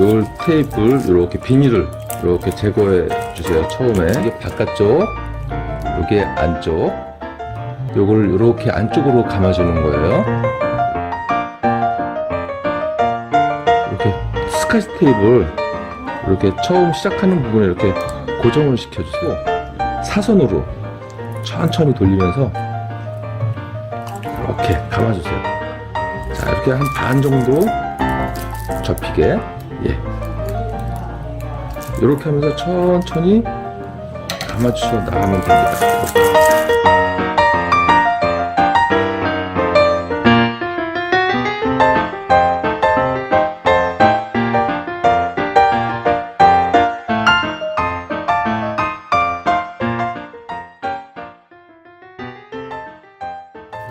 요 테이프를 이렇게 비닐을 이렇게 제거해 주세요. 처음에 이게 바깥쪽, 이게 안쪽. 요거를 이렇게 안쪽으로 감아주는 거예요. 이렇게 스카치 테이프를 이렇게 처음 시작하는 부분에 이렇게 고정을 시켜주세요. 사선으로 천천히 돌리면서 이렇게 감아주세요. 자, 이렇게 한 반 정도 접히게, 예. 이렇게 하면서 천천히 감아주셔 나가면 됩니다.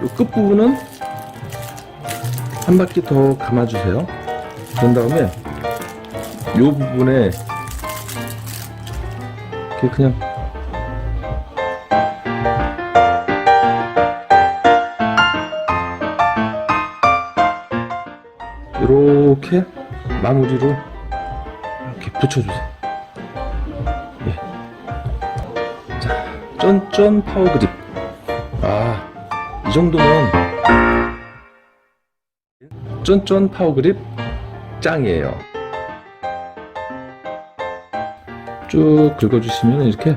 이 끝부분은 한 바퀴 더 감아주세요. 그런 다음에 이 부분에 이렇게 그냥 이렇게 마무리로 이렇게 붙여주세요. 예. 자, 쫀쫀 파워 그립. 아, 이 정도면 쫀쫀 파워 그립 짱이에요. 쭉 긁어주시면 이렇게